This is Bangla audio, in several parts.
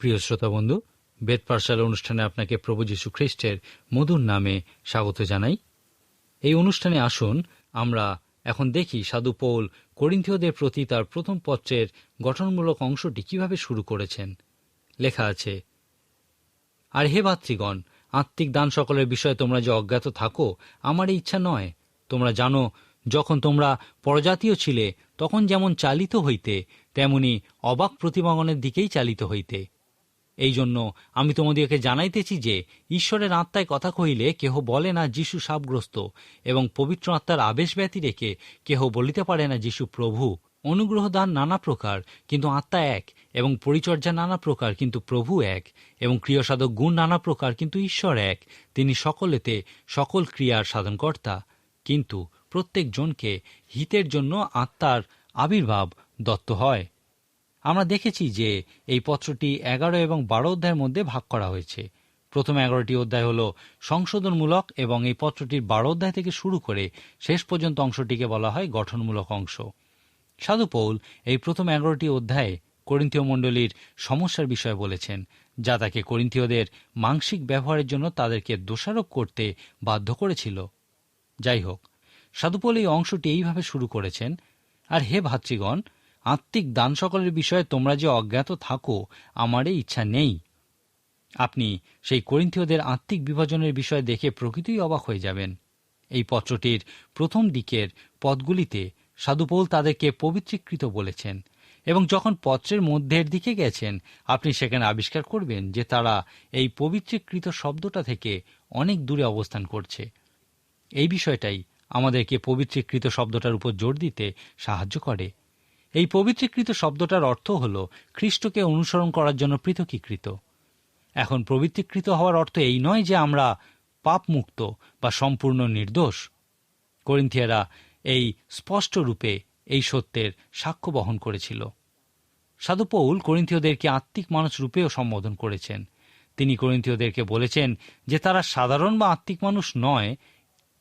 প্রিয় শ্রোতা বন্ধু, বেদ পাঠশালা অনুষ্ঠানে আপনাকে প্রভু যীশু খ্রিস্টের মধুর নামে স্বাগত জানাই। এই অনুষ্ঠানে আসুন, আমরা এখন দেখি সাধু পৌল করিন্থীয়দের প্রতি তার প্রথম পত্রের গঠনমূলক অংশটি কীভাবে শুরু করেছেন। লেখা আছে, আর হে ভাতৃগণ, আত্মিক দান সকলের বিষয়ে তোমরা যে অজ্ঞাত থাকো, আমার ইচ্ছা নয়। তোমরা জানো, যখন তোমরা পরজাতীয় ছিলে, তখন যেমন চালিত হইতে, তেমনি অবাক প্রতিমাগনের দিকেই চালিত হইতে। এই জন্য আমি তোমাদেরকে জানাইতেছি যে, ঈশ্বরের আত্মায় কথা কহিলে কেহ বলে না যিশু সাপগ্রস্ত, এবং পবিত্র আত্মার আবেশ ব্যতি রেখে কেহ বলিতে পারে না যিশু প্রভু। অনুগ্রহ দান নানা প্রকার, কিন্তু আত্মা এক, এবং পরিচর্যা নানা প্রকার, কিন্তু প্রভু এক, এবং ক্রিয়াসাধক গুণ নানা প্রকার, কিন্তু ঈশ্বর এক। তিনি সকলেতে সকল ক্রিয়ার সাধনকর্তা। কিন্তু প্রত্যেক জনকে হিতের জন্য আত্মার আবির্ভাব দত্ত হয়। আমরা দেখেছি যে এই পত্রটি এগারো এবং বারো অধ্যায়ের মধ্যে ভাগ করা হয়েছে। প্রথম এগারোটি অধ্যায় হল সংশোধনমূলক এবং এই পত্রটির বারো অধ্যায় থেকে শুরু করে শেষ পর্যন্ত অংশটিকে বলা হয় গঠনমূলক অংশ। সাধু পৌল এই প্রথম এগারোটি অধ্যায়ে করিন্থীয় মণ্ডলীর সমস্যার বিষয়ে বলেছেন, যা তাকে করিন্থীয়দের মাংসিক ব্যবহারের জন্য তাদেরকে দোষারোপ করতে বাধ্য করেছিল। যাই হোক সাধুপল এই অংশটি এইভাবে শুরু করেছেন, আর হে ভাতৃগণ আত্মিক দান সকলের বিষয়ে তোমরা যে অজ্ঞাত থাকো, আমার এই ইচ্ছা নেই। আপনি সেই করিন্থীয়দের আত্মিক বিভাজনের বিষয় দেখে প্রকৃতই অবাক হয়ে যাবেন। এই পত্রটির প্রথম দিকের পদগুলিতে সাধুপৌল তাদেরকে পবিত্রীকৃত বলেছেন এবং যখন পত্রের মধ্যের দিকে গেছেন, আপনি সেখানে আবিষ্কার করবেন যে তারা এই পবিত্রীকৃত শব্দটা থেকে অনেক দূরে অবস্থান করছে। এই বিষয়টাই আমাদেরকে পবিত্রীকৃত শব্দটার উপর জোর দিতে সাহায্য করে। এই পবিত্রীকৃত শব্দটার অর্থ হল খ্রিস্টকে অনুসরণ করার জন্য পৃথকীকৃত। এখন প্রবৃত্তিকৃত হওয়ার অর্থ এই নয় যে আমরা পাপমুক্ত বা সম্পূর্ণ নির্দোষ। করিন্থিয়ারা এই স্পষ্ট রূপে এই সত্যের সাক্ষ্য বহন করেছিল। সাধু পৌল করিন্থীয়দেরকে আত্মিক মানুষ রূপেও সম্বোধন করেছেন। তিনি করিন্থীয়দেরকে বলেছেন যে তারা সাধারণ বা আত্মিক মানুষ নয়,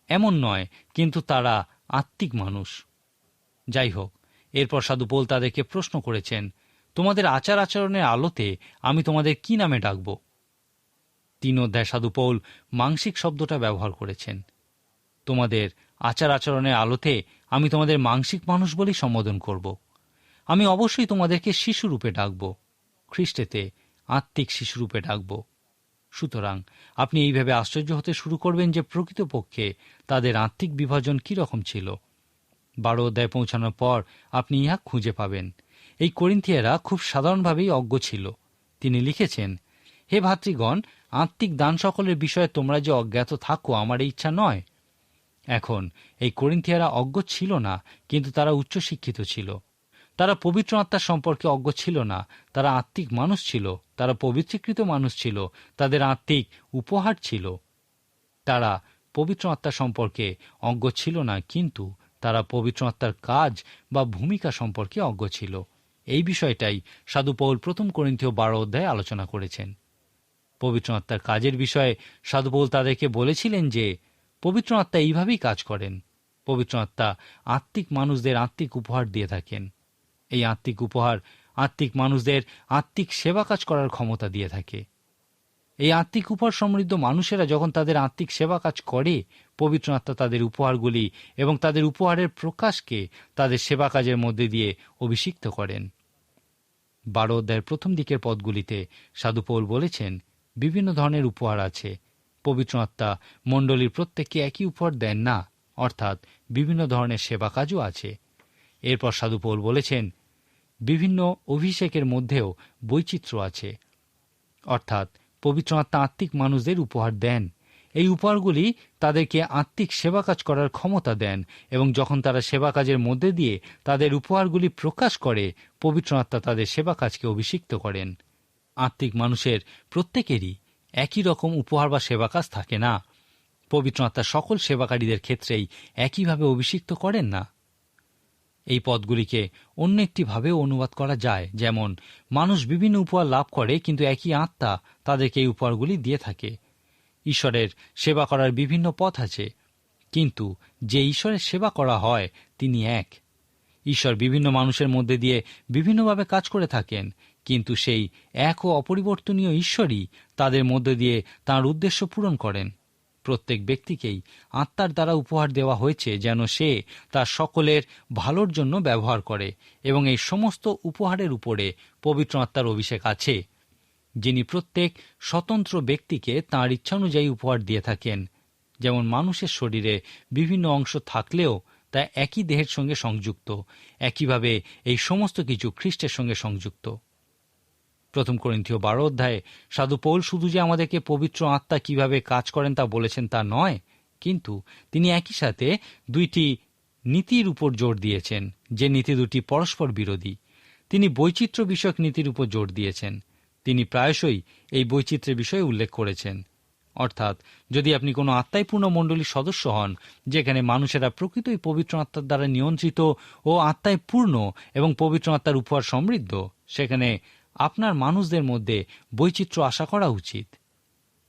এমন নয়, কিন্তু তারা আত্মিক মানুষ। যাই হোক এরপর সাধু পৌল তাদেরকে প্রশ্ন করেছেন, তোমাদের আচার আচরণের আলোতে আমি তোমাদের কি নামে ডাকব? তিন অধ্যায় সাধু পৌল মাংসিক শব্দটা ব্যবহার করেছেন, তোমাদের আচার আচরণের আলোতে আমি তোমাদের মাংসিক মানুষ বলেই সম্বোধন করব। আমি অবশ্যই তোমাদেরকে শিশুরূপে ডাকব, খ্রিস্টেতে আত্মিক শিশুরূপে ডাকব। সুতরাং আপনি এইভাবে আশ্চর্য হতে শুরু করবেন যে প্রকৃতপক্ষে তাদের আত্মিক বিভাজন কি রকম ছিল। বারো অধ্যায় পৌঁছানোর পর আপনি ইহা খুঁজে পাবেন। এই করিন্থিয়ারা খুব সাধারণভাবেই অজ্ঞ ছিল। তিনি লিখেছেন, হে ভাতৃগণ, আত্মিক দান সকলের বিষয়ে তোমরা যে অজ্ঞাত থাকো, আমার ইচ্ছা নয়। এখন, এই করিন্থিয়ারা অজ্ঞ ছিল না, কিন্তু তারা উচ্চশিক্ষিত ছিল। তারা পবিত্র আত্মার সম্পর্কে অজ্ঞ ছিল না, তারা আত্মিক মানুষ ছিল, তারা পবিত্রীকৃত মানুষ ছিল, তাদের আত্মিক উপহার ছিল। তারা পবিত্র আত্মা সম্পর্কে অজ্ঞ ছিল না, কিন্তু তারা পবিত্র আত্মার কাজ বা ভূমিকা সম্পর্কে অজ্ঞ ছিল। এই বিষয়টাই সাধু পৌল প্রথম করিন্থীয় বারো অধ্যায়ে আলোচনা করেছেন। পবিত্র আত্মার কাজের বিষয়ে সাধু পৌল তাদেরকে বলেছিলেন যে, পবিত্র আত্মা এইভাবেই কাজ করেন। পবিত্র আত্মা আত্মিক মানুষদের আত্মিক উপহার দিয়ে থাকেন। এই আত্মিক উপহার আত্মিক মানুষদের আত্মিক সেবা কাজ করার ক্ষমতা দিয়ে থাকে। এই আত্মিক উপহার সমৃদ্ধ মানুষেরা যখন তাদের আত্মিক সেবা কাজ করে পবিত্র আত্মা তাদের উপহারগুলি এবং তাদের উপহারের প্রকাশকে তাদের সেবা কাজের মধ্যে দিয়ে অভিষিক্ত করেন। বারো অধ্যায়ের প্রথম দিকের পদগুলিতে সাধুপৌল বলেছেন, বিভিন্ন ধরনের উপহার আছে। পবিত্র আত্মা মণ্ডলীর প্রত্যেককে একই উপহার দেন না, অর্থাৎ বিভিন্ন ধরনের সেবা কাজও আছে। এরপর সাধুপৌল বলেছেন, বিভিন্ন অভিষেকের মধ্যেও বৈচিত্র্য আছে। অর্থাৎ পবিত্র আত্মা আত্মিক মানুষদের উপহার দেন। এই উপহারগুলি তাদেরকে আত্মিক সেবা কাজ করার ক্ষমতা দেন এবং যখন তারা সেবা কাজের মধ্যে দিয়ে তাদের উপহারগুলি প্রকাশ করে, পবিত্র আত্মা তাদের সেবা কাজকে অভিষিক্ত করেন। আত্মিক মানুষের প্রত্যেকেরই একই রকম উপহার বা সেবা কাজ থাকে না। পবিত্র আত্মা সকল সেবাকারীদের ক্ষেত্রেই একইভাবে অভিষিক্ত করেন না। এই পদগুলিকে অন্য একটিভাবেও অনুবাদ করা যায়। যেমন, মানুষ বিভিন্ন উপহার লাভ করে কিন্তু একই আত্মা তাদেরকে এই উপহারগুলি দিয়ে থাকে। ঈশ্বরের সেবা করার বিভিন্ন পথ আছে। কিন্তু যে ঈশ্বরের সেবা করা হয়, তিনি এক। ঈশ্বর বিভিন্ন মানুষের মধ্যে দিয়ে বিভিন্নভাবে কাজ করে থাকেন। কিন্তু সেই এক ও অপরিবর্তনীয় ঈশ্বরই তাদের মধ্যে দিয়ে তার উদ্দেশ্য পূরণ করেন। প্রত্যেক ব্যক্তিকেই আত্মার দ্বারা উপহার দেওয়া হয়েছে যেন সে তার সকলের ভালোর জন্য ব্যবহার করে এবং এই সমস্ত উপহারের উপরে পবিত্র আত্মার অভিষেক আছে। যিনি প্রত্যেক স্বতন্ত্র ব্যক্তিকে তাঁর ইচ্ছানুযায়ী উপহার দিয়ে থাকেন। যেমন মানুষের শরীরে বিভিন্ন অংশ থাকলেও তা একই দেহের সঙ্গে সংযুক্ত, একইভাবে এই সমস্ত কিছু খ্রিস্টের সঙ্গে সংযুক্ত। প্রথম করিন্থীয় বারো অধ্যায়ে, সাধু পৌল শুধু যে আমাদেরকে পবিত্র আত্মা কীভাবে কাজ করেন তা বলেছেন তা নয়, কিন্তু তিনি একই সাথে দুইটি নীতির উপর জোর দিয়েছেন, যে নীতি দুটি পরস্পর বিরোধী। তিনি বৈচিত্র্য বিষয়ক নীতির উপর জোর দিয়েছেন। তিনি প্রায়শই এই বৈচিত্র্যের বিষয়ে উল্লেখ করেছেন। অর্থাৎ, যদি আপনি কোনো আত্মায়পূর্ণ মণ্ডলীর সদস্য হন, যেখানে মানুষেরা প্রকৃতই পবিত্র আত্মার দ্বারা নিয়ন্ত্রিত ও আত্মায় পূর্ণ এবং পবিত্র আত্মার উপহার সমৃদ্ধ, সেখানে আপনার মানুষদের মধ্যে বৈচিত্র্য আশা করা উচিত।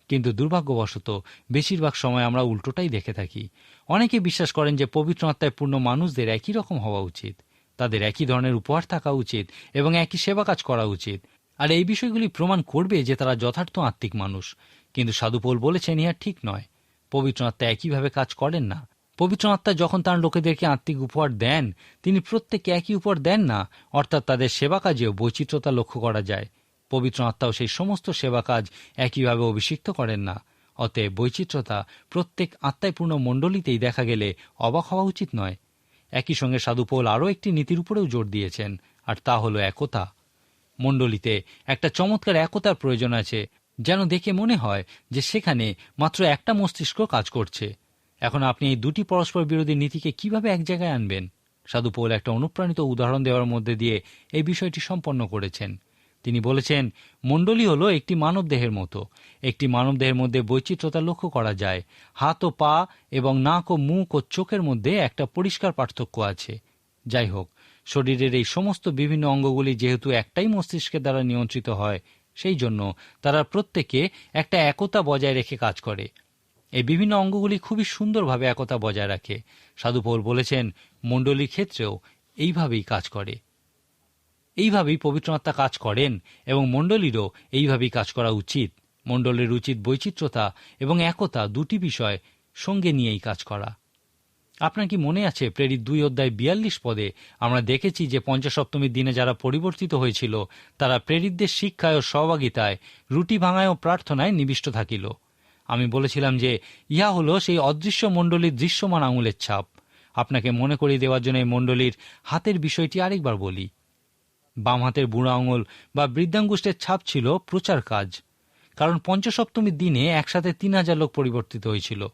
কিন্তু দুর্ভাগ্যবশত, বেশিরভাগ সময় আমরা উল্টোটাই দেখে থাকি। অনেকে বিশ্বাস করেন যে পবিত্র আত্মায় পূর্ণ মানুষদের একই রকম হওয়া উচিত। তাদের একই ধরনের উপহার থাকা উচিত এবং একই সেবা কাজ করা উচিত। আর এই বিষয়গুলি প্রমাণ করবে যে তারা যথার্থ আত্মিক মানুষ। কিন্তু সাধুপোল বলেছেন, ইহা ঠিক নয়। পবিত্র আত্মা একইভাবে কাজ করেন না। পবিত্র আত্মা যখন তার লোকেদেরকে আত্মিক উপহার দেন, তিনি প্রত্যেককে একই উপহার দেন না, অর্থাৎ তাদের সেবা কাজেও বৈচিত্র্যতা লক্ষ্য করা যায়। পবিত্র আত্মাও সেই সমস্ত সেবা কাজ একইভাবে অভিষিক্ত করেন না। অতএব বৈচিত্র্যতা প্রত্যেক আত্মায়পূর্ণ মণ্ডলীতেই দেখা গেলে অবাক হওয়া উচিত নয়। একই সঙ্গে সাধুপোল আরও একটি নীতির উপরেও জোর দিয়েছেন, আর তা হল একতা। মণ্ডলীতে একটা চমৎকার একতার প্রয়োজন আছে, যেন দেখে মনে হয় যে সেখানে মাত্র একটা মস্তিষ্ক কাজ করছে। এখন আপনি এই দুটি পরস্পর বিরোধী নীতিকে কীভাবে এক জায়গায় আনবেন? সাধু পৌল একটা অনুপ্রাণিত উদাহরণ দেওয়ার মধ্যে দিয়ে এই বিষয়টি সম্পন্ন করেছেন। তিনি বলেছেন, মণ্ডলী হল একটি মানবদেহের মতো। একটি মানবদেহের মধ্যে বৈচিত্র্যতা লক্ষ্য করা যায়। হাত ও পা এবং নাক ও মুখ ও চোখের মধ্যে একটা পরিষ্কার পার্থক্য আছে। যাই হোক, শরীরের এই সমস্ত বিভিন্ন অঙ্গগুলি যেহেতু একটাই মস্তিষ্কের দ্বারা নিয়ন্ত্রিত হয়, সেই জন্য তারা প্রত্যেকে একটা একতা বজায় রেখে কাজ করে। এই বিভিন্ন অঙ্গগুলি খুবই সুন্দরভাবে একতা বজায় রাখে। সাধুপৌল বলেছেন, মণ্ডলীর ক্ষেত্রেও এইভাবেই কাজ করে। এইভাবেই পবিত্রমাত্মা কাজ করেন এবং মণ্ডলীরও এইভাবেই কাজ করা উচিত। মণ্ডলের উচিত বৈচিত্র্যতা এবং একতা দুটি বিষয় সঙ্গে নিয়েই কাজ করা। আপনার কি মনে আছে, প্রেরিত দুই অধ্যায় বিয়াল্লিশ পদে আমরা দেখেছি যে পঞ্চসপ্তমীর দিনে যারা পরিবর্তিত হয়েছিল, তারা প্রেরিতদের শিক্ষায় ও সহভাগিতায় রুটি ভাঙায় ও প্রার্থনায় নিবিষ্ট থাকিল। আমি বলেছিলাম যে, ইহা হলো সেই অদৃশ্য মণ্ডলীর দৃশ্যমান আঙুলের ছাপ। আপনাকে মনে করিয়ে দেওয়ার জন্য এই মণ্ডলীর হাতের বিষয়টি আরেকবার বলি। বাম হাতের বুড়া আঙুল বা বৃদ্ধাঙ্গুষ্ঠের ছাপ ছিল প্রচার কাজ। কারণ পঞ্চসপ্তমীর দিনে একসাথে তিন হাজার লোক পরিবর্তিত হয়েছিল।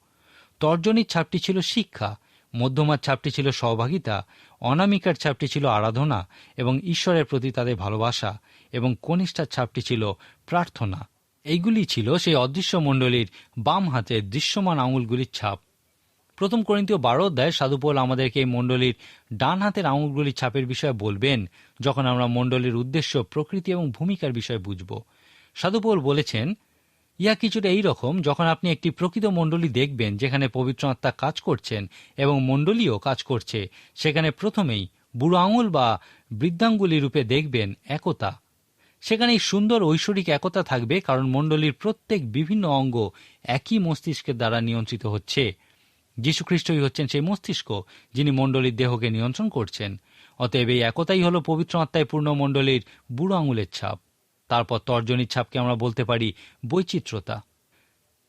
তর্জনীর ছাপটি ছিল শিক্ষা, মধ্যমার ছাপটি ছিল সহভাগিতা, অনামিকার ছাপটি ছিল আরাধনা এবং ঈশ্বরের প্রতি তাদের ভালোবাসা এবং কনিষ্ঠার ছাপটি ছিল প্রার্থনা। এইগুলি ছিল সেই অদৃশ্য মণ্ডলীর বাম হাতের দৃশ্যমান আঙুলগুলির ছাপ। প্রথম করিন্তীয় বারো অধ্যায় সাধুপোল আমাদেরকে এই মণ্ডলীর ডান হাতের আঙুলগুলির ছাপের বিষয়ে বলবেন, যখন আমরা মণ্ডলীর উদ্দেশ্য, প্রকৃতি এবং ভূমিকার বিষয়ে বুঝব। সাধুপোল বলেছেন ইয়া কিছুটা এই রকম, যখন আপনি একটি প্রকৃত মণ্ডলী দেখবেন, যেখানে পবিত্র আত্মা কাজ করছেন এবং মণ্ডলীও কাজ করছে, সেখানে প্রথমেই বুড়ো আঙুল বা বৃদ্ধাঙ্গুলি রূপে দেখবেন একতা। সেখানে এই সুন্দর ঐশ্বরিক একতা থাকবে, কারণ মণ্ডলীর প্রত্যেক বিভিন্ন অঙ্গ একই মস্তিষ্কের দ্বারা নিয়ন্ত্রিত হচ্ছে। যীশুখ্রিস্টই হচ্ছেন সেই মস্তিষ্ক, যিনি মণ্ডলীর দেহকে নিয়ন্ত্রণ করছেন। অতএব এই একতাই হল পবিত্র আত্মায় পূর্ণ মণ্ডলীর বুড়ো আঙুলের ছাপ। তারপর তর্জনীর ছাপকে আমরা বলতে পারি বৈচিত্র্যতা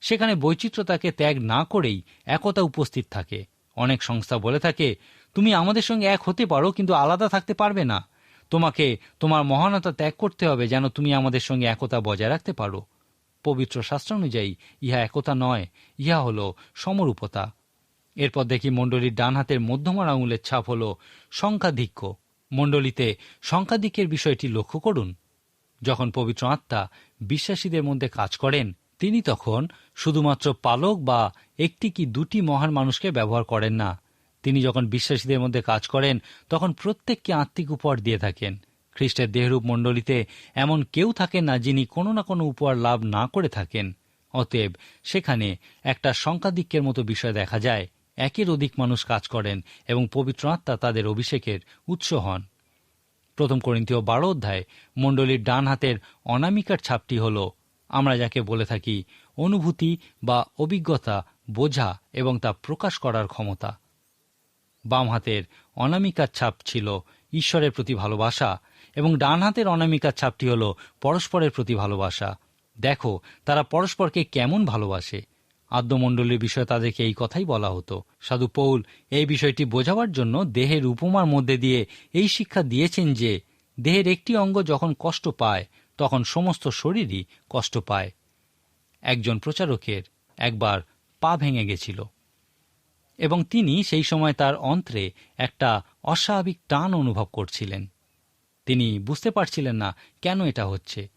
সেখানে বৈচিত্র্যতাকে ত্যাগ না করেই একতা উপস্থিত থাকে। অনেক সংস্থা বলে থাকে, তুমি আমাদের সঙ্গে এক হতে পারো, কিন্তু আলাদা থাকতে পারবে না। তোমাকে, তোমার মহানতা ত্যাগ করতে হবে যেন তুমি আমাদের সঙ্গে একতা বজায় রাখতে পারো। পবিত্র শাস্ত্র অনুযায়ী, ইহা একতা নয়, ইহা হল সমরূপতা। এরপর দেখি মণ্ডলীর ডান হাতের মধ্যমার আঙুলের ছাপ হল সংখ্যাধিক্য। মণ্ডলীতে সংখ্যাধিক্যের বিষয়টি লক্ষ্য করুন। যখন পবিত্র আত্মা বিশ্বাসীদের মধ্যে কাজ করেন, তিনি তখন শুধুমাত্র পালক বা একটি কি দুটি মহান মানুষকে ব্যবহার করেন না তিনি যখন বিশ্বাসীদের মধ্যে কাজ করেন, তখন প্রত্যেককে আত্মিক উপহার দিয়ে থাকেন। খ্রিস্টের দেহরূপ মণ্ডলীতে এমন কেউ থাকেন না যিনি কোনো না কোনো উপহার লাভ না করে থাকেন। অতএব সেখানে একটা সংখ্যাধিক্যের মতো বিষয় দেখা যায়। একের অধিক মানুষ কাজ করেন এবং পবিত্র আত্মা তাদের অভিষেকের উৎস হন। প্রথম করিন্তীয় বারো অধ্যায়, মণ্ডলীর ডান হাতের অনামিকার ছাপটি হল, আমরা যাকে বলে থাকি অনুভূতি বা অভিজ্ঞতা, বোঝা এবং তা প্রকাশ করার ক্ষমতা। বাম হাতের অনামিকার ছাপ ছিল ঈশ্বরের প্রতি ভালোবাসা এবং ডান হাতের অনামিকার ছাপটি হল পরস্পরের প্রতি ভালোবাসা। দেখো, তারা পরস্পরকে কেমন ভালোবাসে। আদ্যমণ্ডলীর বিষয়ে তাদেরকে এই কথাই বলা হতো। সাধু পৌল এই বিষয়টি বোঝাবার জন্য দেহের উপমার মধ্যে দিয়ে এই শিক্ষা দিয়েছেন যে, দেহের একটি অঙ্গ যখন কষ্ট পায়, তখন সমস্ত শরীরই কষ্ট পায়। একজন প্রচারকের একবার পা ভেঙে গেছিল। এবং তিনি সেই সময় তার অন্ত্রে একটা অস্বাভাবিক টান অনুভব করছিলেন। তিনি বুঝতে পারছিলেন না কেন এটা হচ্ছে।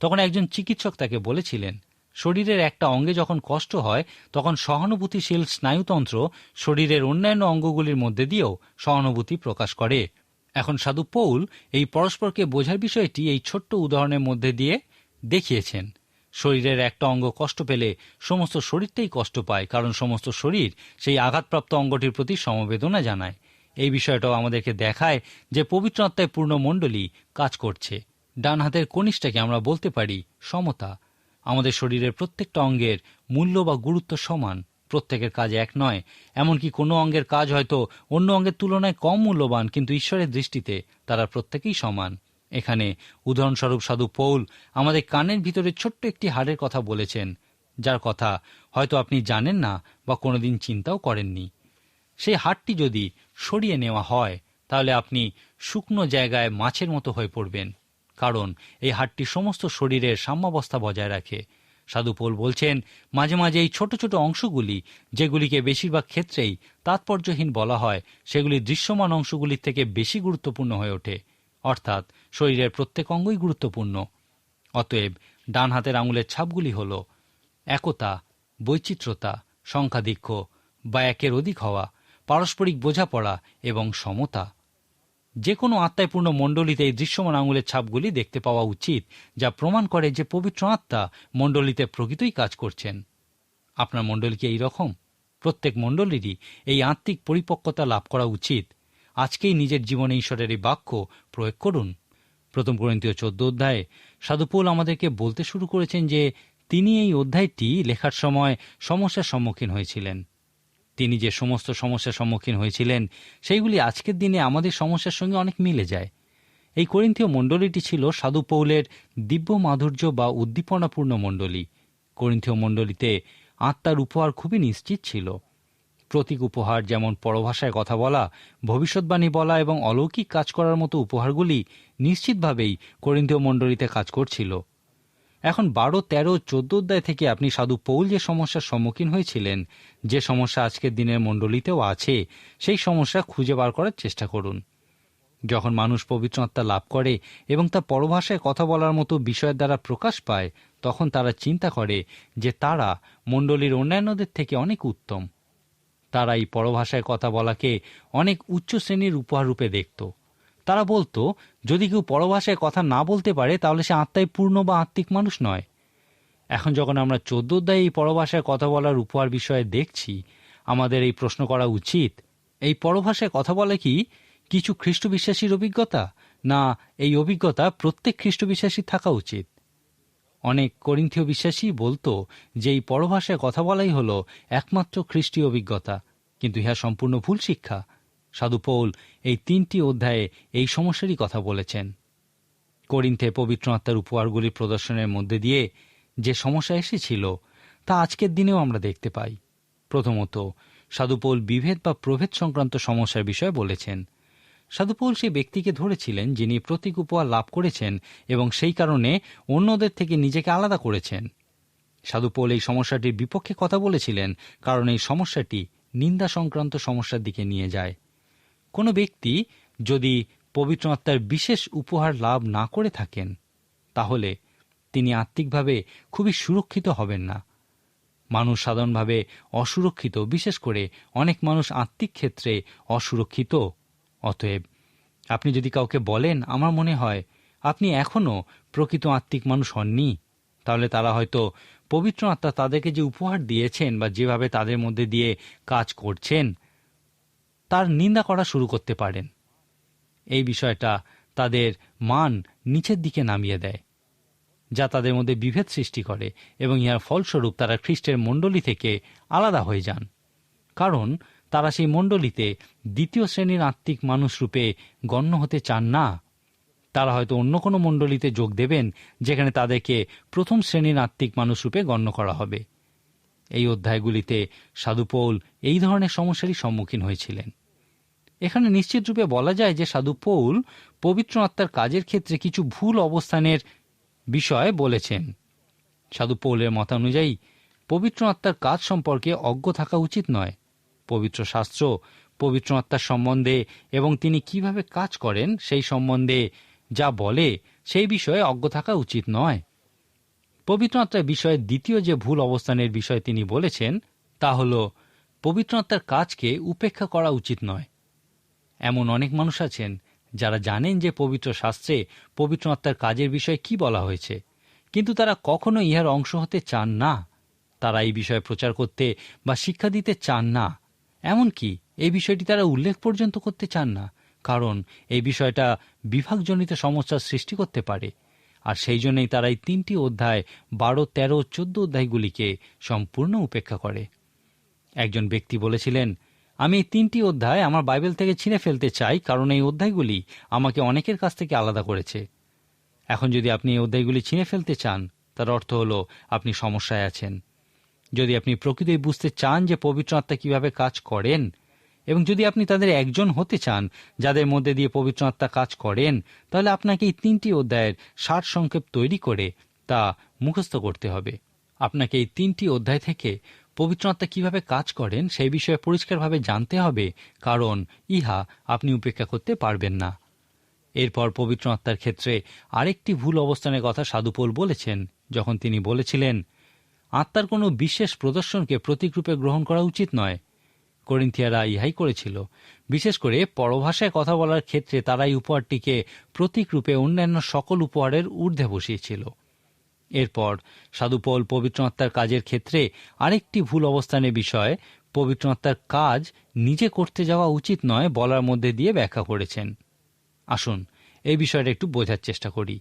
তখন একজন চিকিৎসক তাকে বলেছিলেন, শরীরের একটা অঙ্গে যখন কষ্ট হয়, তখন সহানুভূতিশীল স্নায়ুতন্ত্র শরীরের অন্যান্য অঙ্গগুলির মধ্যে দিয়েও সহানুভূতি প্রকাশ করে। এখন সাধু পৌল এই পরস্পরকে বোঝার বিষয়টি এই ছোট্ট উদাহরণের মধ্যে দিয়ে দেখিয়েছেন। শরীরের একটা অঙ্গ কষ্ট পেলে সমস্ত শরীরটাই কষ্ট পায়, কারণ সমস্ত শরীর সেই আঘাতপ্রাপ্ত অঙ্গটির প্রতি সমবেদনা জানায়। এই বিষয়টাও আমাদেরকে দেখায় যে পবিত্র আত্মায় পূর্ণ মণ্ডলী কাজ করছে। ডান হাতের কনিষ্ঠাকে আমরা বলতে পারি সমতা। আমাদের শরীরের প্রত্যেকটা অঙ্গের মূল্য বা গুরুত্ব সমান, প্রত্যেকের কাজ এক নয়। এমনকি কোনো অঙ্গের কাজ হয়তো অন্য অঙ্গের তুলনায় কম মূল্যবান, কিন্তু ঈশ্বরের দৃষ্টিতে তারা প্রত্যেকেই সমান। এখানে উদাহরণস্বরূপ সাধু পৌল আমাদের কানের ভিতরে ছোট্ট একটি হাড়ের কথা বলেছেন, যার কথা হয়তো আপনি জানেন না বা কোনোদিন চিন্তাও করেননি। সেই হাড়টি যদি সরিয়ে নেওয়া হয়, তাহলে আপনি শুকনো জায়গায় মাছের মতো হয়ে পড়বেন, কারণ এই হাড়টি সমস্ত শরীরের সাম্যাবস্থা বজায় রাখে। সাধুপোল বলছেন, মাঝে মাঝে এই ছোট ছোট অংশগুলি, যেগুলিকে বেশিরভাগ ক্ষেত্রেই তাৎপর্যহীন বলা হয়, সেগুলি দৃশ্যমান অংশগুলির থেকে বেশি গুরুত্বপূর্ণ হয়ে ওঠে। অর্থাৎ শরীরের প্রত্যেক অঙ্গই গুরুত্বপূর্ণ। অতএব ডান হাতের আঙুলের ছাপগুলি হল একতা, বৈচিত্র্যতা, সংখ্যাধিক্য বা একের অধিক হওয়া, পারস্পরিক বোঝাপড়া এবং সমতা। যে কোনো আত্মায় মণ্ডলীতে এই দৃশ্যমান আঙুলের ছাপগুলি দেখতে পাওয়া উচিত, যা প্রমাণ করে যে পবিত্র আত্মা মণ্ডলীতে প্রকৃতই কাজ করছেন। আপনার মণ্ডলী কি এইরকম? প্রত্যেক মণ্ডলীরই এই আত্মিক পরিপক্কতা লাভ করা উচিত। আজকেই নিজের জীবনে ঈশ্বরের এই বাক্য প্রয়োগ করুন। প্রথম গ্রন্থীয় চোদ্দ অধ্যায়ে সাধুপোল আমাদেরকে বলতে শুরু করেছেন যে তিনি এই অধ্যায়টি লেখার সময় সমস্যার সম্মুখীন হয়েছিলেন। তিনি যে সমস্ত সমস্যার সম্মুখীন হয়েছিলেন, সেইগুলি আজকের দিনে আমাদের সমস্যার সঙ্গে অনেক মিলে যায়। এই করিন্থীয় মণ্ডলীটি ছিল সাধু পৌলের দিব্য মাধুর্য বা উদ্দীপনাপূর্ণ মণ্ডলী। করিন্থীয় মণ্ডলীতে আত্মার উপহার খুবই নিশ্চিত ছিল। প্রতীক উপহার যেমন পরভাষায় কথা বলা, ভবিষ্যৎবাণী বলা এবং অলৌকিক কাজ করার মতো উপহারগুলি নিশ্চিতভাবেই করিন্থীয় মণ্ডলীতে কাজ করছিল। এখন বারো, তেরো, চোদ্দ অধ্যায় থেকে আপনি সাধু পৌল যে সমস্যার সম্মুখীন হয়েছিলেন, যে সমস্যা আজকের দিনের মণ্ডলীতেও আছে, সেই সমস্যা খুঁজে বার করার চেষ্টা করুন। যখন মানুষ পবিত্র আত্মা লাভ করে এবং তা পরভাষায় কথা বলার মতো বিষয়ের দ্বারা প্রকাশ পায়, তখন তারা চিন্তা করে যে তারা মণ্ডলীর অন্যান্যদের থেকে অনেক উত্তম। তারা এই পরভাষায় কথা বলাকে অনেক উচ্চ শ্রেণির উপহার রূপে দেখত। তারা বলতো, যদি কেউ পরভাষায় কথা না বলতে পারে, তাহলে সে আত্মায় পূর্ণ বা আত্মিক মানুষ নয়। এখন যখন আমরা চোদ্দ অধ্যায় এই পরভাষায় কথা বলার উপহার বিষয়ে দেখছি, আমাদের এই প্রশ্ন করা উচিত, এই পরভাষায় কথা বলে কি কিছু খ্রিস্ট বিশ্বাসীর অভিজ্ঞতা, না এই অভিজ্ঞতা প্রত্যেক খ্রিস্ট বিশ্বাসী থাকা উচিত? অনেক করিন্থীয় বিশ্বাসী বলতো যে এই পরভাষায় কথা বলাই হল একমাত্র খ্রিস্টীয় অভিজ্ঞতা, কিন্তু ইহা সম্পূর্ণ ভুল শিক্ষা। সাধু পৌল এই তিনটি অধ্যায়ে এই সমস্যারই কথা বলেছেন। করিন্থে পবিত্র আত্মার উপহারগুলি প্রদর্শনের মধ্যে দিয়ে যে সমস্যা এসেছিল, তা আজকের দিনেও আমরা দেখতে পাই। প্রথমত, সাধুপৌল বিভেদ বা প্রভেদ সংক্রান্ত সমস্যার বিষয়ে বলেছেন। সাধুপৌল সেই ব্যক্তিকে ধরেছিলেন যিনি প্রতীক উপহার লাভ করেছেন এবং সেই কারণে অন্যদের থেকে নিজেকে আলাদা করেছেন। সাধুপৌল এই সমস্যাটির বিপক্ষে কথা বলেছিলেন, কারণ এই সমস্যাটি নিন্দা সংক্রান্ত সমস্যার দিকে নিয়ে যায়। কোনো ব্যক্তি যদি পবিত্র আত্মার বিশেষ উপহার লাভ না করে থাকেন, তাহলে তিনি আত্মিকভাবে খুবই সুরক্ষিত হবেন না। মানুষ সাধারণভাবে অসুরক্ষিত, বিশেষ করে অনেক মানুষ আত্মিক ক্ষেত্রে অসুরক্ষিত। অতএব আপনি যদি কাউকে বলেন, আমার মনে হয় আপনি এখনও প্রকৃত আত্মিক মানুষ হননি, তাহলে তারা হয়তো পবিত্র আত্মা তাদেরকে যে উপহার দিয়েছেন বা যেভাবে তাদের মধ্যে দিয়ে কাজ করছেন তার নিন্দা করা শুরু করতে পারেন। এই বিষয়টা তাদের মান নিচের দিকে নামিয়ে দেয়, যা তাদের মধ্যে বিভেদ সৃষ্টি করে এবং ইহার ফলস্বরূপ তারা খ্রিস্টের মণ্ডলী থেকে আলাদা হয়ে যান। কারণ তারা সেই মণ্ডলীতে দ্বিতীয় শ্রেণির আত্মিক মানুষ রূপে গণ্য হতে চান না। তারা হয়তো অন্য কোনো মণ্ডলীতে যোগ দেবেন, যেখানে তাদেরকে প্রথম শ্রেণির আত্মিক মানুষ রূপে গণ্য করা হবে। এই অধ্যায়গুলিতে সাধুপৌল এই ধরনের সমস্যারই সম্মুখীন হয়েছিলেন। এখানে নিশ্চিত রূপে বলা যায় যে সাধু পৌল পবিত্র আত্মার কাজের ক্ষেত্রে কিছু ভুল অবস্থানের বিষয় বলেছেন। সাধু পৌলের মতানুযায়ী, পবিত্র আত্মার কাজ সম্পর্কে অজ্ঞ থাকা উচিত নয়। পবিত্র শাস্ত্র, পবিত্র আত্মার সম্বন্ধে এবং তিনি কীভাবে কাজ করেন সেই সম্বন্ধে যা বলে সেই বিষয়ে অজ্ঞ থাকা উচিত নয়। পবিত্র আত্মার বিষয়ে দ্বিতীয় যে ভুল অবস্থানের বিষয়ে তিনি বলেছেন, তা হল, পবিত্র আত্মার কাজকে উপেক্ষা করা উচিত নয়। এমন অনেক মানুষ আছেন যারা জানেন যে পবিত্র শাস্ত্রে পবিত্র আত্মার কাজের বিষয়ে কি বলা হয়েছে। কিন্তু তারা কখনো ইহার অংশ হতে চান না। তারা এই বিষয়ে প্রচার করতে বা শিক্ষা দিতে চান না। এমনকি এই বিষয়টি তারা উল্লেখ পর্যন্ত করতে চান না, কারণ এই বিষয়টা বিভাগজনিত সমস্যার সৃষ্টি করতে পারে। আর সেই জন্যই তারা এই তিনটি অধ্যায় বারো, তেরো চোদ্দ অধ্যায়গুলিকে সম্পূর্ণ উপেক্ষা করে। একজন ব্যক্তি বলেছিলেন আমি এই তিনটি অধ্যায় আমার বাইবেল থেকে ছিঁড়ে ফেলতে চাই, কারণ এই অধ্যায়গুলি আমাকে অনেকের কাছ থেকে আলাদা করেছে। এখন যদি আপনি এই অধ্যায়গুলি ছিঁড়ে ফেলতে চান, তার অর্থ হল আপনি সমস্যায় আছেন। যদি আপনি প্রকৃতই বুঝতে চান যে পবিত্র আত্মা কীভাবে কাজ করেন, এবং যদি আপনি তাদের একজন হতে চান, যাদের মধ্যে দিয়ে পবিত্র আত্মা কাজ করেন, তাহলে আপনাকে এই তিনটি অধ্যায়ের সার সংক্ষেপ তৈরি করে তা মুখস্থ করতে হবে। আপনাকে এই তিনটি অধ্যায় থেকে পবিত্র আত্মা কীভাবে কাজ করেন সেই বিষয়ে পরিষ্কারভাবে জানতে হবে, কারণ ইহা আপনি উপেক্ষা করতে পারবেন না। এরপর পবিত্র আত্মার ক্ষেত্রে আরেকটি ভুল অবস্থানের কথা সাধুপোল বলেছেন, যখন তিনি বলেছিলেন, আত্মার কোনো বিশেষ প্রদর্শনকে প্রতীকরূপে গ্রহণ করা উচিত নয়। করিন্থিয়ারা ইহাই করেছিল। বিশেষ করে পরভাষায় কথা বলার ক্ষেত্রে তারা এই উপহারটিকে প্রতীকরূপে অন্যান্য সকল উপহারের ঊর্ধ্বে বসিয়েছিল। এরপর সাধুপল পবিত্র আত্মার কাজের ক্ষেত্রে আরেকটি ভুল অবস্থানের বিষয় পবিত্র আত্মার কাজ নিজে করতে যাওয়া উচিত নয় বলার মধ্যে দিয়ে ব্যাখ্যা করেছেন। আসুন এই বিষয়টা একটু বোঝার চেষ্টা করি।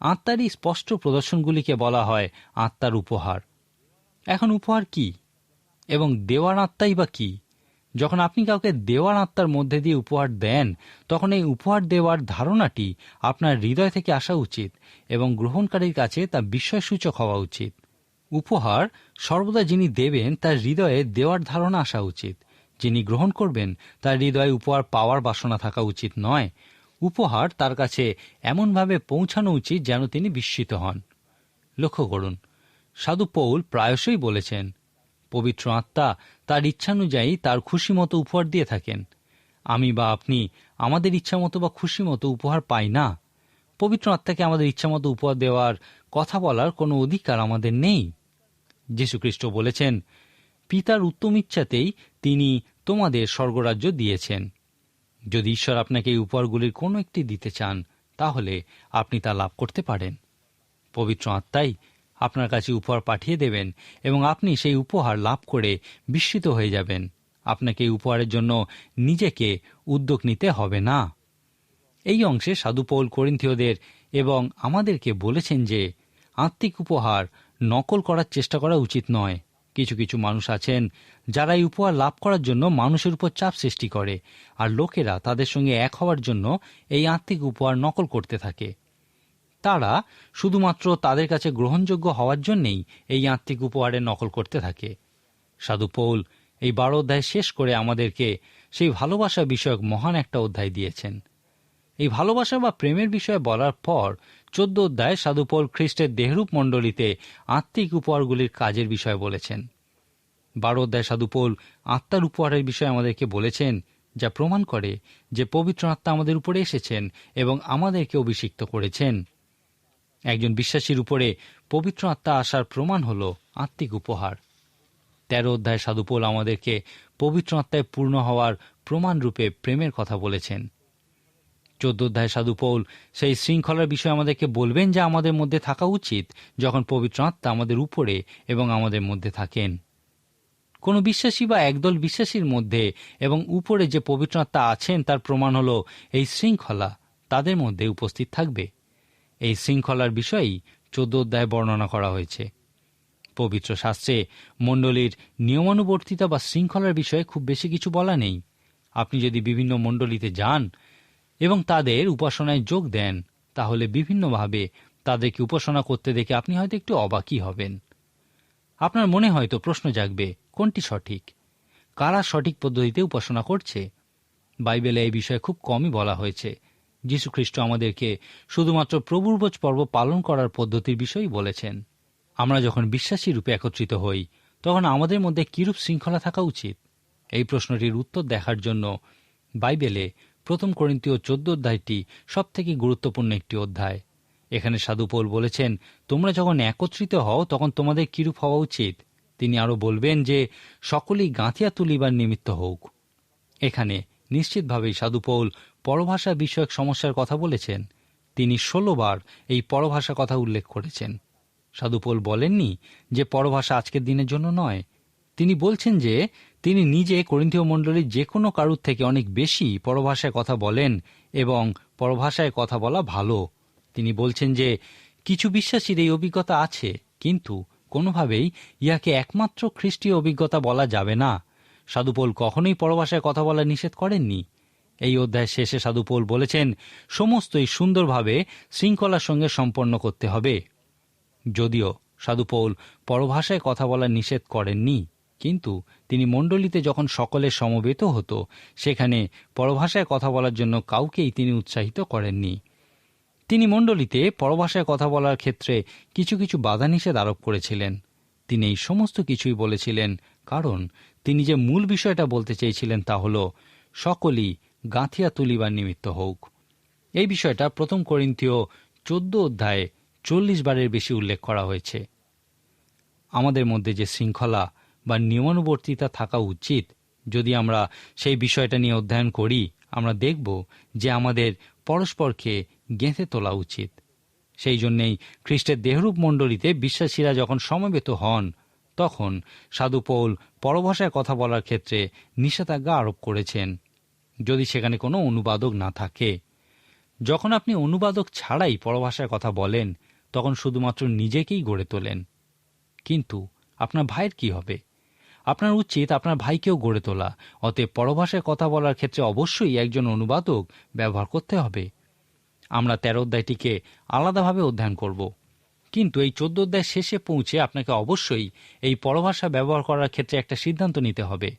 আত্মারই স্পষ্ট প্রদর্শনগুলিকে বলা হয় আত্মার উপহার। এখন উপহার কি? এবং দেওয়ার আত্মাই বা কি? যখন আপনি কাউকে দেওয়ার আত্মার মধ্যে দিয়ে উপহার দেন, তখন এই উপহার দেওয়ার ধারণাটি আপনার হৃদয় থেকে আসা উচিত এবং গ্রহণকারীর কাছে তা বিস্ময়সূচক হওয়া উচিত। উপহার সর্বদা যিনি দেবেন, তার হৃদয়ে দেওয়ার ধারণা আসা উচিত। যিনি গ্রহণ করবেন, তার হৃদয়ে উপহার পাওয়ার বাসনা থাকা উচিত নয়। উপহার তার কাছে এমনভাবে পৌঁছানো উচিত যেন তিনি বিস্মিত হন। লক্ষ্য করুন, সাধু পৌল প্রায়শই বলেছেন পবিত্র আত্মা তার ইচ্ছানুযায়ী তার খুশি মতো উপহার দিয়ে থাকেন। আমি বা আপনি আমাদের ইচ্ছা মতো বা খুশি মতো উপহার পাই না। পবিত্র আত্মাকে আমাদের ইচ্ছা মতো উপহার দেওয়ার কথা বলার কোনো অধিকার আমাদের নেই। যীশুখ্রিস্ট বলেছেন, পিতার উত্তম ইচ্ছাতেই তিনি তোমাদের স্বর্গরাজ্য দিয়েছেন। যদি ঈশ্বর আপনাকে এই উপহারগুলির কোনো একটি দিতে চান, তাহলে আপনি তা লাভ করতে পারেন। পবিত্র আত্মাই আপনার কাছে উপহার পাঠিয়ে দেবেন এবং আপনি সেই উপহার লাভ করে বিস্মিত হয়ে যাবেন। আপনাকে উপহারের জন্য নিজেকে উদ্যোগ নিতে হবে না। এই অংশে সাধুপৌল করিন্থীয়দের এবং আমাদেরকে বলেছেন যে, আত্মিক উপহার নকল করার চেষ্টা করা উচিত নয়। কিছু কিছু মানুষ আছেন যারা এই উপহার লাভ করার জন্য মানুষের উপর চাপ সৃষ্টি করে, আর লোকেরা তাদের সঙ্গে এক হওয়ার জন্য এই আত্মিক উপহার নকল করতে থাকে। তারা শুধুমাত্র তাদের কাছে গ্রহণযোগ্য হওয়ার জন্যেই এই আত্মিক উপহারের নকল করতে থাকে। সাধু পৌল এই বারো অধ্যায় শেষ করে আমাদেরকে সেই ভালোবাসা বিষয়ক মহান একটা অধ্যায় দিয়েছেন। এই ভালোবাসা বা প্রেমের বিষয়ে বলার পর চোদ্দ অধ্যায় সাধুপৌল খ্রিস্টের দেহরূপ মণ্ডলীতে আত্মিক উপহারগুলির কাজের বিষয়ে বলেছেন। বারো অধ্যায় সাধুপৌল আত্মার উপহারের বিষয়ে আমাদেরকে বলেছেন, যা প্রমাণ করে যে পবিত্র আত্মা আমাদের উপরে এসেছেন এবং আমাদেরকে অভিষিক্ত করেছেন। একজন বিশ্বাসীর উপরে পবিত্র আত্মা আসার প্রমাণ হল আত্মিক উপহার। তেরো অধ্যায় সাধুপোল আমাদেরকে পবিত্র আত্মায় পূর্ণ হওয়ার প্রমাণ রূপে প্রেমের কথা বলেছেন। চোদ্দ অধ্যায় সাধু পৌল সেই শৃঙ্খলার বিষয়ে আমাদেরকে বলবেন যে আমাদের মধ্যে থাকা উচিত যখন পবিত্র আত্মা আমাদের উপরে এবং আমাদের মধ্যে থাকেন। কোনো বিশ্বাসী বা একদল বিশ্বাসীর মধ্যে এবং উপরে যে পবিত্র আত্মা আছেন তার প্রমাণ হল এই শৃঙ্খলা তাদের মধ্যে উপস্থিত থাকবে। এই শৃঙ্খলার বিষয়েই চোদ্দ অধ্যায় বর্ণনা করা হয়েছে। পবিত্র শাস্ত্রে মণ্ডলীর নিয়মানুবর্তিতা বা শৃঙ্খলার বিষয়ে খুব বেশি কিছু বলা নেই। আপনি যদি বিভিন্ন মণ্ডলীতে যান এবং তাদের উপাসনায় যোগ দেন, তাহলে বিভিন্নভাবে তাদেরকে উপাসনা করতে দেখে আপনি হয়তো একটু অবাকই হবেন। আপনার মনে হয়তো প্রশ্ন জাগবে, কোনটি সঠিক? কারা সঠিক পদ্ধতিতে উপাসনা করছে? বাইবেলে এই বিষয়ে খুব কমই বলা হয়েছে। যীশুখ্রিস্ট আমাদেরকে শুধুমাত্র প্রভুর্বোজ পর্ব পালন করার পদ্ধতির বিষয়ই বলেছেন। আমরা যখন বিশ্বাসী রূপে একত্রিত হই, তখন আমাদের মধ্যে কিরূপ শৃঙ্খলা থাকা উচিত? এই প্রশ্নটির উত্তর দেখার জন্য বাইবেলে প্রথম করিন্তীয় চোদ্দ অধ্যায়টি সব থেকে গুরুত্বপূর্ণ একটি অধ্যায়। এখানে সাধুপোল বলেছেন, তোমরা যখন একত্রিত হও, তখন তোমাদের কিরূপ হওয়া উচিত? তিনি আরও বলবেন যে, সকলেই গাঁথিয়া তুলিবার নিমিত্ত হোক। এখানে নিশ্চিতভাবেই সাধুপৌল পরভাষা বিষয়ক সমস্যার কথা বলেছেন, তিনি ষোলোবার এই পরভাষা কথা উল্লেখ করেছেন। সাধুপোল বলেননি যে পরভাষা আজকের দিনের জন্য নয়। তিনি বলছেন যে তিনি নিজে করিন্থীয় মণ্ডলীর যে কোনো কারুর থেকে অনেক বেশি পরভাষায় কথা বলেন এবং পরভাষায় কথা বলা ভালো। তিনি বলছেন যে কিছু বিশ্বাসীর এই অভিজ্ঞতা আছে, কিন্তু কোনোভাবেই ইহাকে একমাত্র খ্রিস্টীয় অভিজ্ঞতা বলা যাবে না। সাধুপোল কখনোই পরভাষায় কথা বলা নিষেধ করেননি। এই অধ্যায় শেষে সাধুপোল বলেছেন, সমস্তই সুন্দরভাবে শৃঙ্খলার সঙ্গে সম্পন্ন করতে হবে। যদিও সাধুপৌল পরভাষায় কথা বলা নিষেধ করেননি, কিন্তু তিনি মণ্ডলীতে যখন সকলে সমবেত হতো, সেখানে পরভাষায় কথা বলার জন্য কাউকেই তিনি উৎসাহিত করেননি। তিনি মণ্ডলীতে পরভাষায় কথা বলার ক্ষেত্রে কিছু কিছু বাধা নিষেধ আরোপ করেছিলেন। তিনি এই সমস্ত কিছুই বলেছিলেন, কারণ তিনি যে মূল বিষয়টা বলতে চেয়েছিলেন তা হল, সকলই গাঁথিয়া তুলিবার নিমিত্ত হোক এই বিষয়টা প্রথম করিন্তীয় চোদ্দ অধ্যায়ে চল্লিশ বারের বেশি উল্লেখ করা হয়েছে। আমাদের মধ্যে যে শৃঙ্খলা বা নিয়মানুবর্তিতা থাকা উচিত, যদি আমরা সেই বিষয়টা নিয়ে অধ্যয়ন করি, আমরা দেখব যে আমাদের পরস্পরকে গেঁথে তোলা উচিত। সেই জন্যেই খ্রিস্টের দেহরূপ মণ্ডলীতে বিশ্বাসীরা যখন সমবেত হন, তখন সাধু পৌল পরভাষায় কথা বলার ক্ষেত্রে নিষেধাজ্ঞা আরোপ করেছেন। যদি সেখানে কোনো অনুবাদক না থাকে। যখন আপনি অনুবাদক ছাড়াই পরভাষায় কথা বলেন, তখন শুধুমাত্র নিজেকেই গড়ে তোলেন। কিন্তু আপনার ভাইয়ের কি হবে? আপনার উচিত আপনার ভাইকেও গড়ে তোলা। অতএব পরভাষায় কথা বলার ক্ষেত্রে অবশ্যই একজন অনুবাদক ব্যবহার করতে হবে। আমরা তেরো অধ্যায়টিকে আলাদাভাবে অধ্যয়ন করব। কিন্তু এই চোদ্দ অধ্যায় শেষে পৌঁছে আপনাকে অবশ্যই এই পরভাষা ব্যবহার করার ক্ষেত্রে একটা সিদ্ধান্ত নিতে হবে।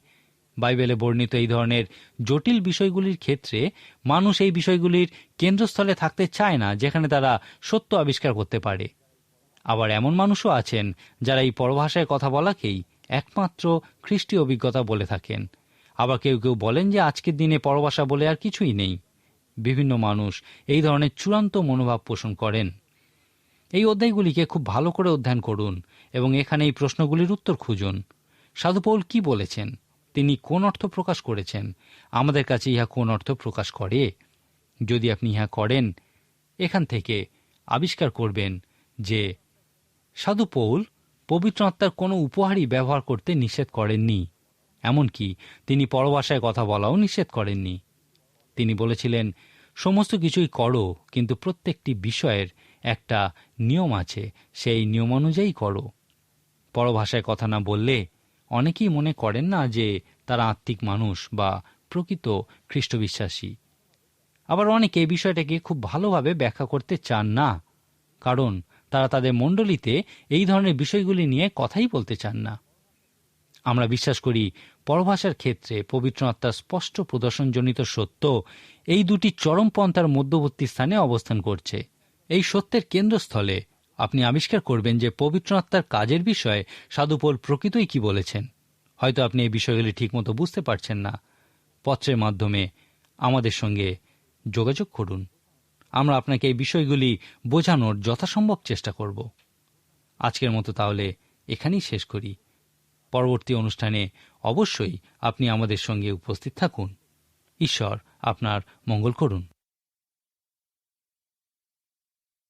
বাইবেলে বর্ণিত এই ধরনের জটিল বিষয়গুলির ক্ষেত্রে মানুষ এই বিষয়গুলির কেন্দ্রস্থলে থাকতে চায় না, যেখানে তারা সত্য আবিষ্কার করতে পারে। আবার এমন মানুষও আছেন যারা এই পরভাষায় কথা বলাকেই একমাত্র খ্রিস্টীয় অভিজ্ঞতা বলে থাকেন। আবার কেউ কেউ বলেন যে আজকের দিনে পরভাষা বলে আর কিছুই নেই। বিভিন্ন মানুষ এই ধরনের চূড়ান্ত মনোভাব পোষণ করেন। এই অধ্যায়গুলিকে খুব ভালো করে অধ্যয়ন করুন এবং এখানে এই প্রশ্নগুলির উত্তর খুঁজুন। সাধুপৌল কি বলেছেন? তিনি কোন অর্থ প্রকাশ করেছেন? আমাদের কাছে ইহা কোন অর্থ প্রকাশ করে? যদি আপনি ইহা করেন, এখান থেকে আবিষ্কার করবেন যে সাধু পৌল পবিত্র আত্মার কোনো উপহারই ব্যবহার করতে নিষেধ করেননি, এমনকি তিনি পরবাসায় কথা বলাও নিষেধ করেননি। তিনি বলেছিলেন, সমস্ত কিছুই করো, কিন্তু প্রত্যেকটি বিষয়ের একটা নিয়ম আছে, সেই নিয়ম অনুযায়ী করো। পরভাষায় কথা না বললে অনেকেই মনে করেন না যে তারা আত্মিক মানুষ বা প্রকৃত খ্রিস্টবিশ্বাসী। আবার অনেকে এই বিষয়টাকে খুব ভালোভাবে ব্যাখ্যা করতে চান না, কারণ তারা তাদের মণ্ডলীতে এই ধরনের বিষয়গুলি নিয়ে কথাই বলতে চান না। আমরা বিশ্বাস করি পরভাষার ক্ষেত্রে পবিত্র আত্মার স্পষ্ট প্রদর্শনজনিত সত্য এই দুটি চরমপন্থার মধ্যবর্তী স্থানে অবস্থান করছে। এই সত্যের কেন্দ্রস্থলে আপনি আবিষ্কার করবেন যে পবিত্র আত্মার কাজের বিষয়ে সাধুপোল প্রকৃতই কি বলেছেন। হয়তো আপনি এই বিষয়গুলি ঠিকমতো বুঝতে পারছেন না। পত্রের মাধ্যমে আমাদের সঙ্গে যোগাযোগ করুন। আমরা আপনাকে এই বিষয়গুলি বোঝানোর যথাসম্ভব চেষ্টা করব। আজকের মতো তাহলে এখানেই শেষ করি। পরবর্তী অনুষ্ঠানে অবশ্যই আপনি আমাদের সঙ্গে উপস্থিত থাকুন। ঈশ্বর আপনার মঙ্গল করুন।